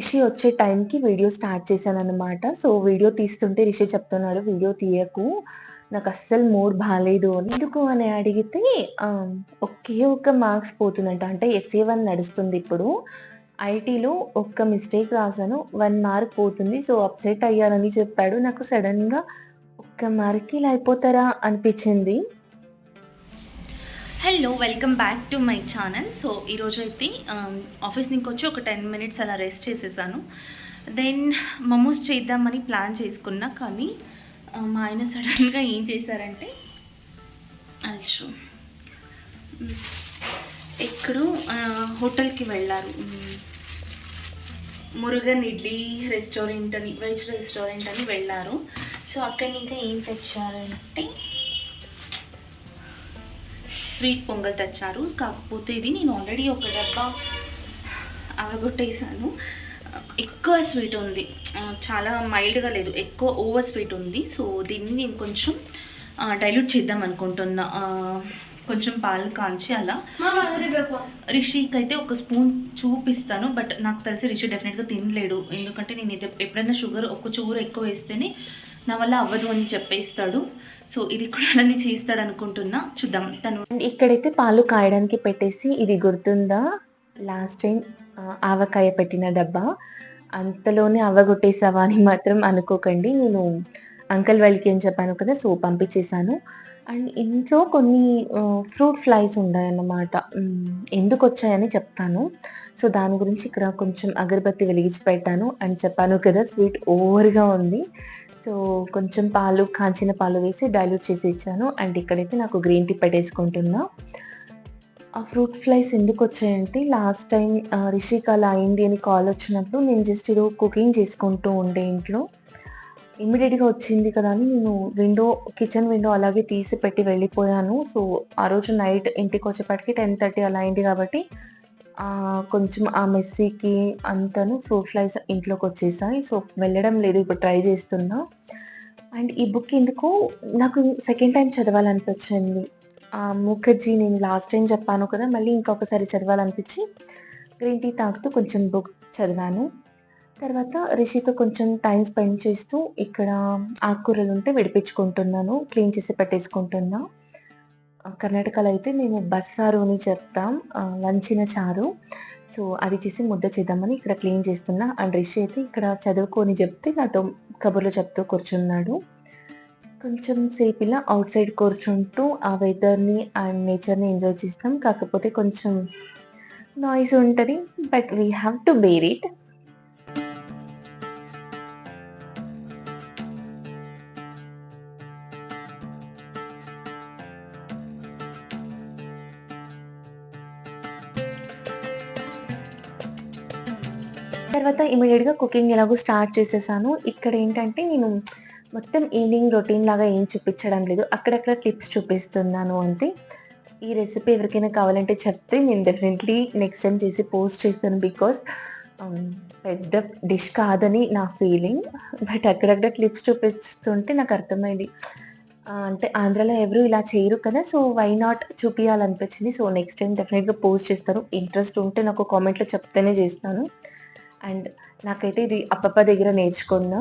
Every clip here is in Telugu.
రిషి వచ్చే టైంకి వీడియో స్టార్ట్ చేశాను అనమాట సో, వీడియో తీస్తుంటే రిషి చెప్తున్నాడు, "వీడియో తీయకు. నాకు అస్సలు మూడ్ బాగాలేదు అని. ఎందుకు అని అడిగితే ఒకే ఒక్క మార్క్స్ పోతుందంట. అంటే ఎఫ్ఏ వన్ నడుస్తుంది ఇప్పుడు. ఐటీలో ఒక్క మిస్టేక్ రాసాను. వన్ మార్క్ పోతుంది. సో, అప్సెట్ అయ్యానని చెప్పాడు. నాకు సడన్గా ఒక్క మార్క్‌కి ఇలా అయిపోతారా అనిపించింది hello welcome back to my channel so ఈరోజు అయితే um, ఆఫీస్ నుంచి వచ్చి ఒక టెన్ మినిట్స్ అలా రెస్ట్ చేసేసాను. దెన్ మమోస్ చేద్దామని ప్లాన్ చేసుకున్నా కానీ um, మా ఆయన సడన్గా ఏం చేశారంటే అల్షు ఎక్కడో హోటల్కి వెళ్ళారు. మురుగన్ ఇడ్లీ రెస్టారెంట్ అని వెజ్ రెస్టారెంట్ అని వెళ్ళారు. సో అక్కడ ఇంకా ఏం తెచ్చారంటే స్వీట్ పొంగల్ తెచ్చారు. కాకపోతే ఇది నేను ఆల్రెడీ ఒక డబ్బా అవగొట్టేసాను ఎక్కువ స్వీట్ ఉంది. చాలా మైల్డ్గా లేదు. ఎక్కువ ఓవర్ స్వీట్ ఉంది. సో దీన్ని నేను కొంచెం డైల్యూట్ చేద్దాం అనుకుంటున్నా. కొంచెం పాలు కాంచి అలా. రిషికి అయితే ఒక స్పూన్ చూపిస్తాను. బట్ నాకు తెలిసి రిషి డెఫినెట్గా తినలేడు. ఎందుకంటే నేను ఎప్పుడైనా షుగర్ ఒక చూరు ఎక్కువ వేస్తేనే నా వల్ల అవ్వదు అని చెప్పేస్తాడు. సో ఇది కూడా అలానే చేస్తాడు అనుకుంటున్నా. చూద్దాం. తను ఇక్కడైతే పాలు కాయడానికి పెట్టేసి ఇది గుర్తుందా? లాస్ట్ టైం ఆవకాయ పెట్టిన డబ్బా. అంతలోనే అవ్వగొట్టేసావా అని మాత్రం అనుకోకండి. నేను అంకల్ వాళ్ళకి ఏం చెప్పాను కదా సో పంపించేశాను. అండ్ ఇంట్లో కొన్ని ఫ్రూట్ ఫ్లైస్ ఉన్నాయన్నమాట. ఎందుకు వచ్చాయని చెప్తాను. సో దాని గురించి ఇక్కడ కొంచెం అగరబత్తి వెలిగించి పెట్టాను. అండ్ చెప్పాను కదా స్వీట్ ఓవర్గా ఉంది. సో కొంచెం పాలు కాంచిన పాలు వేసి డైల్యూట్ చేసి ఇచ్చాను. అండ్ ఇక్కడైతే నాకు గ్రీన్ టీ పెట్టేసుకుంటున్నా. ఆ ఫ్రూట్ ఫ్లైస్ ఎందుకు వచ్చాయంటే లాస్ట్ టైం రిషిక్ అలా అయింది అని కాల్ వచ్చినప్పుడు నేను జస్ట్ ఏదో కుకింగ్ చేసుకుంటూ ఉండే ఇంట్లో. ఇమ్మీడియట్గా వచ్చింది కదా అని నేను విండో కిచెన్ విండో అలాగే తీసి పెట్టి వెళ్ళిపోయాను. సో ఆ రోజు నైట్ ఇంటికి వచ్చేప్పటికి టెన్ థర్టీ అలా అయింది కాబట్టి కొంచెం ఆ మెస్సీకి అంతను ఫ్రూట్ ఫ్లైస్ ఇంట్లోకి వచ్చేసాయి సో వెళ్ళడం లేదు ఇప్పుడు ట్రై చేస్తున్నా. అండ్ ఈ బుక్ ఎందుకు నాకు సెకండ్ టైం చదవాలనిపించింది. ఆ ముఖర్జీ నేను లాస్ట్ టైం చెప్పాను కదా మళ్ళీ ఇంకొకసారి చదవాలనిపించి గ్రీన్ టీ తాగుతూ కొంచెం బుక్ చదివాను. తర్వాత రిషితో కొంచెం టైం స్పెండ్ చేస్తూ ఇక్కడ ఆకుకూరలు ఉంటే విడిపించుకుంటున్నాను క్లీన్ చేసి పెట్టేసుకుంటున్నాను కర్ణాటకలో అయితే మేము బస్సారు అని చెప్తాం వంచిన చారు. సో అది చేసి ముద్ద చేద్దామని ఇక్కడ క్లీన్ చేస్తున్నా. అండ్ రిషి అయితే ఇక్కడ చదువుకొని చెప్తే నాతో కబుర్లు చెప్తూ కూర్చున్నాడు. కొంచెం సేపు ఇలా అవుట్ సైడ్ కూర్చుంటూ ఆ వెదర్ని అండ్ నేచర్ని ఎంజాయ్ చేస్తాం. కాకపోతే కొంచెం నాయిస్ ఉంటుంది but we have to bear it. తర్వాత ఇమీడియట్గా కుకింగ్ ఎలాగో స్టార్ట్ చేసేసాను. ఇక్కడ ఏంటంటే నేను మొత్తం ఈవినింగ్ రొటీన్ లాగా ఏం చూపించడం లేదు. అక్కడక్కడ క్లిప్స్ చూపిస్తున్నాను అంతే. ఈ రెసిపీ ఎవరికైనా కావాలంటే చెప్తే నేను డెఫినెట్లీ నెక్స్ట్ టైం చేసి పోస్ట్ చేస్తాను బికాస్ um, పెద్ద డిష్ కాదని నా ఫీలింగ్ బట్ అక్కడక్కడ క్లిప్స్ చూపిస్తుంటే నాకు అర్థమైంది. అంటే ఆంధ్రాలో ఎవరు ఇలా చేయరు కదా సో వై నాట్ చూపించాలనిపించింది సో నెక్స్ట్ టైం డెఫినెట్గా పోస్ట్ చేస్తాను. ఇంట్రెస్ట్ ఉంటే నాకు కామెంట్లో చెప్తేనే చేస్తాను. అండ్ నాకైతే ఇది అప్పప్ప దగ్గర నేర్చుకున్నా.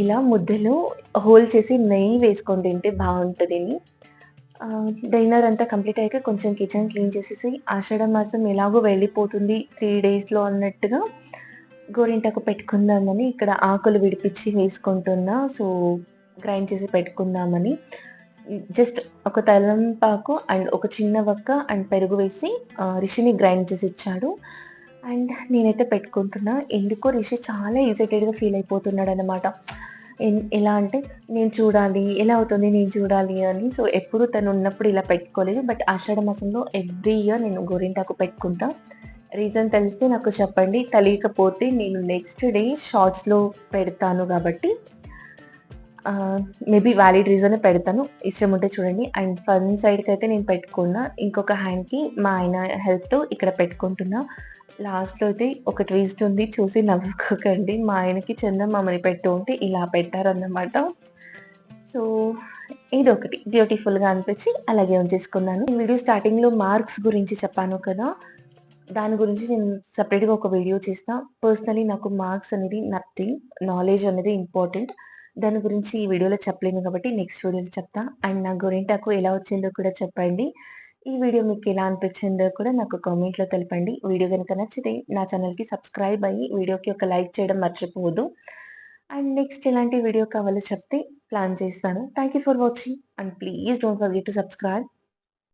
ఇలా ముద్దలో హోల్ చేసి నెయ్యి వేసుకొని తింటే బాగుంటుంది డిన్నర్ అంతా కంప్లీట్ అయ్యాక కొంచెం కిచెన్ క్లీన్ చేసేసి ఆషాఢ మాసం ఎలాగో వెళ్ళిపోతుంది త్రీ డేస్లో అన్నట్టుగా గోరింటాకు పెట్టుకుందామని ఇక్కడ ఆకులు విడిపించి వేసుకుంటున్నా. సో గ్రైండ్ చేసి పెట్టుకుందామని. జస్ట్ ఒక తలంపాకు అండ్ ఒక చిన్న వక్క అండ్ పెరుగు వేసి రిషిని గ్రైండ్ చేసి ఇచ్చాడు. అండ్ నేనైతే పెట్టుకుంటున్నా. ఎందుకో రిషి చాలా ఇరిటేటెడ్గా ఫీల్ అయిపోతున్నాడు అనమాట ఎలా అంటే నేను చూడాలి ఎలా అవుతుంది నేను చూడాలి అని. సో ఎప్పుడు తను ఉన్నప్పుడు ఇలా పెట్టుకోలేదు. బట్ ఆషాఢ మాసంలో ఎవ్రీ ఇయర్ నేను గోరింటాకు పెట్టుకుంటా. రీజన్ తెలిస్తే నాకు చెప్పండి. తెలియకపోతే నేను నెక్స్ట్ డే షార్ట్స్లో పెడతాను కాబట్టి మేబీ వ్యాలిడ్ రీజన్ పెడతాను. ఇష్టం ఉంటే చూడండి. అండ్ ఫన్ సైడ్కి అయితే నేను పెట్టుకున్నా. ఇంకొక హ్యాండ్కి మా ఆయన హెల్ప్తో ఇక్కడ పెట్టుకుంటున్నా. లాస్ట్లో అయితే ఒక ట్విస్ట్ ఉంది చూసి నవ్వుకోకండి మా ఆయనకి చందమామని పెట్టు ఉంటే ఇలా పెట్టారన్నమాట సో ఇది ఒకటి బ్యూటిఫుల్గా అనిపించి అలాగే ఉంచేసుకున్నాను వీడియో స్టార్టింగ్లో మార్క్స్ గురించి చెప్పాను కదా దాని గురించి నేను సపరేట్గా ఒక వీడియో చేస్తా. పర్సనలీ నాకు మార్క్స్ అనేది నథింగ్. నాలెడ్జ్ అనేది ఇంపార్టెంట్. దాని గురించి ఈ వీడియోలో చెప్పలేను కాబట్టి నెక్స్ట్ వీడియోలో చెప్తా. అండ్ నా గోరింటాకు ఎలా వచ్చిందో కూడా చెప్పండి. ఈ వీడియో మీకు ఎలా అనిపించిందో కూడా నాకు కామెంట్‌లో తెలపండి. వీడియో కనుక నచ్చితే నా ఛానల్కి సబ్స్క్రైబ్ అయ్యి వీడియోకి ఒక లైక్ చేయడం మర్చిపోవద్దు. అండ్ నెక్స్ట్ ఎలాంటి వీడియో కావాలో చెప్తే ప్లాన్ చేస్తాను. Thank you for watching and please don't forget to subscribe.